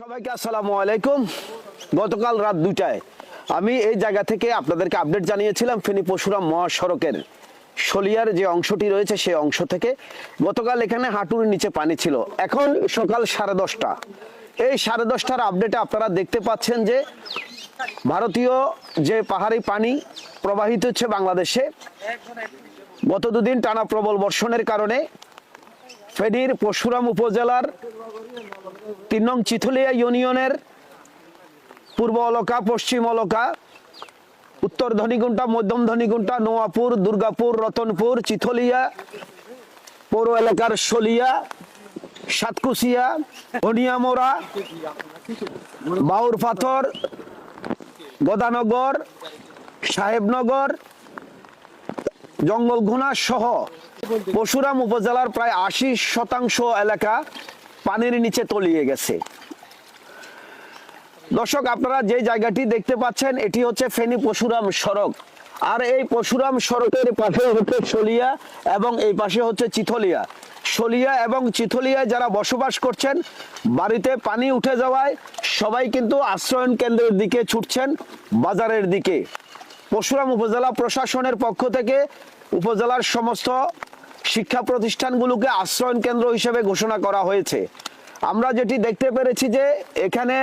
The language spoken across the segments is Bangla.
সবাইকে আসসালামু আলাইকুম। গতকাল রাত দুটায় আমি এই জায়গা থেকে আপনাদেরকে আপডেট জানিয়েছিলাম ফেনী পশুরাম মহাসড়কের শলিয়ার যে অংশটি রয়েছে সেই অংশ থেকে। গতকাল এখানে হাঁটুর নিচে পানি ছিল। এখন সকাল সাড়ে দশটা। এই সাড়ে দশটার আপডেটে আপনারা দেখতে পাচ্ছেন যে ভারতীয় যে পাহাড়ি পানি প্রবাহিত হচ্ছে বাংলাদেশে, গত দুদিন টানা প্রবল বর্ষণের কারণে ফেনীর পশুরাম উপজেলার তিন নং চিথলিয়া ইউনিয়নের পূর্ব অলকা, পশ্চিম অলকা, উত্তর ধনীগুন্টা মধ্যম ধনীগুন্টা নোয়াপুর, দুর্গাপুর, রতনপুর, চিথলিয়া, পৌর এলাকার শলিয়া সাতকুশিয়া ধনিয়ামোড়া বাউর পাথর, গদানগর, সাহেবনগর জঙ্গলঘোনা সহ পশুরাম উপজেলার প্রায় আশি শতাংশ এলাকা পানির নিচে তলিয়ে গেছে। দর্শক, আপনারা যে জায়গাটি দেখতে পাচ্ছেন, এটি হচ্ছে ফেনী পশুরাম সড়ক। আর এই পশুরাম সড়কের পাশে হচ্ছে শলিয়া এবং এই পাশে হচ্ছে চিথলিয়া। সলিয়া এবং চিথলিয়ায় যারা বসবাস করছেন, বাড়িতে পানি উঠে যাওয়ায় সবাই কিন্তু আশ্রয়ন কেন্দ্রের দিকে ছুটছেন বাজারের দিকে। পশুরাম উপজেলা প্রশাসনের পক্ষ থেকে উপজেলার সমস্ত শিক্ষা প্রতিষ্ঠানগুলোকে আশ্রয়ন কেন্দ্র হিসেবে ঘোষণা করা হয়েছে। আমরা যেটি দেখতে পেরেছি যে এখানে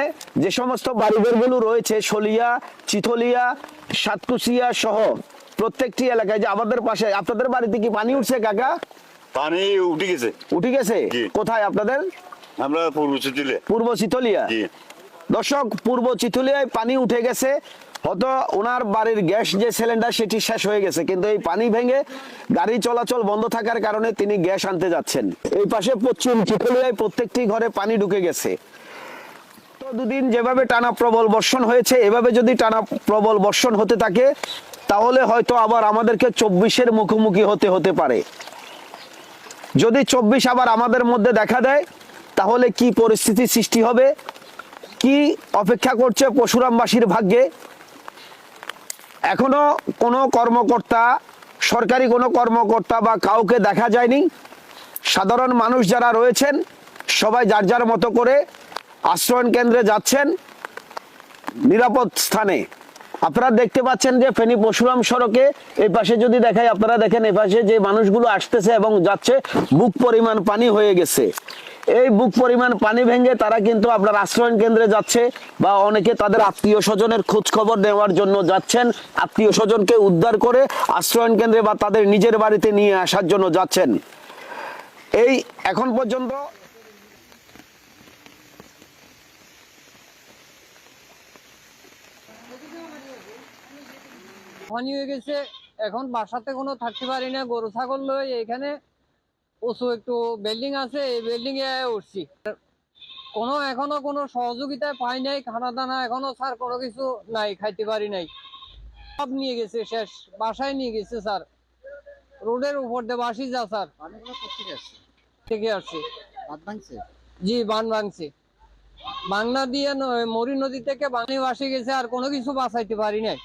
যে সমস্ত বাড়িঘরগুলো রয়েছে শলিয়া চিথলিয়া সাতকুশিয়া সহ প্রত্যেকটি এলাকায় যে আমাদের পাশে আপনাদের বাড়িতে কি পানি উঠছে কাকা? পানি উঠে গেছে। উঠে গেছে? কোথায় আপনাদের? আমরা পূর্ব দিলে পূর্ব চিতলিয়া? দর্শক পূর্ব চিতুলিয়ায় পানি উঠে গেছে। হয়তো ওনার বাড়ির গ্যাস যে সিলিন্ডার সেটি শেষ হয়ে গেছে, কিন্তু এই পানি ভেঙে গাড়ি চলাচল বন্ধ থাকার কারণে তিনি গ্যাস আনতে যাচ্ছেন। এই পাশে পশ্চিম চিতুলিয়ায় প্রত্যেকটি ঘরে পানি ঢুকে গেছে। তো দুদিন যেভাবে টানা প্রবল বর্ষণ হয়েছে, এভাবে যদি টানা প্রবল বর্ষণ হতে থাকে, তাহলে হয়তো আবার আমাদেরকে চব্বিশের মুখোমুখি হতে হতে পারে। যদি চব্বিশ আবার আমাদের মধ্যে দেখা দেয়, তাহলে কি পরিস্থিতি সৃষ্টি হবে? কি অপেক্ষা করছে পশুরামবাসীর ভাগ্যে? এখনও কোনো কর্মকর্তা, সরকারি কোনো কর্মকর্তা বা কাউকে দেখা যায়নি। সাধারণ মানুষ যারা রয়েছেন, সবাই যার যার মতো করে আশ্রয়ণ কেন্দ্রে যাচ্ছেন নিরাপদ স্থানে। আপনারা দেখতে পাচ্ছেন যে ফেনী পশুরাম সড়কে এই পাশে যদি দেখাই, আপনারা দেখেন এই পাশে যে মানুষগুলো আসতেছে এবং যাচ্ছে বুক পরিমাণ পানি হয়ে গেছে। এই বুক পরিমাণ পানি ভেঙে তারা কিন্তু আপনার আশ্রয়ণ কেন্দ্রে যাচ্ছে বা অনেকে তাদের আত্মীয় স্বজনের খোঁজ খবর নেওয়ার জন্য যাচ্ছেন। আত্মীয় স্বজনকে উদ্ধার করে আশ্রয়ণ কেন্দ্রে বা তাদের নিজের বাড়িতে নিয়ে আসার জন্য যাচ্ছেন। এই এখন পর্যন্ত হয়ে গেছে, এখন বাসাতে কোনো থাকতে পারি না, গরু ছাগল লই এখানে উঁচু একটু বিল্ডিং আছে এই বিল্ডিং এ উঠছি। কোনো এখনও কোনো সহযোগিতা পাই নাই খানা দানা এখনও স্যার কোনো কিছু নাই খাইতে পারি নাই। সব নিয়ে গেছে শেষ বাসায় নিয়ে গেছে স্যার। রোডের উপর দিয়ে বাসি যা স্যার। কোথেকে আসছে? থেকে আসছে। জি বান ভাঙছে। বাংলা দিয়ে মরি নদী থেকে বাঙালি বাসে গেছে আর কোনো কিছু বাঁচাইতে পারি নাই।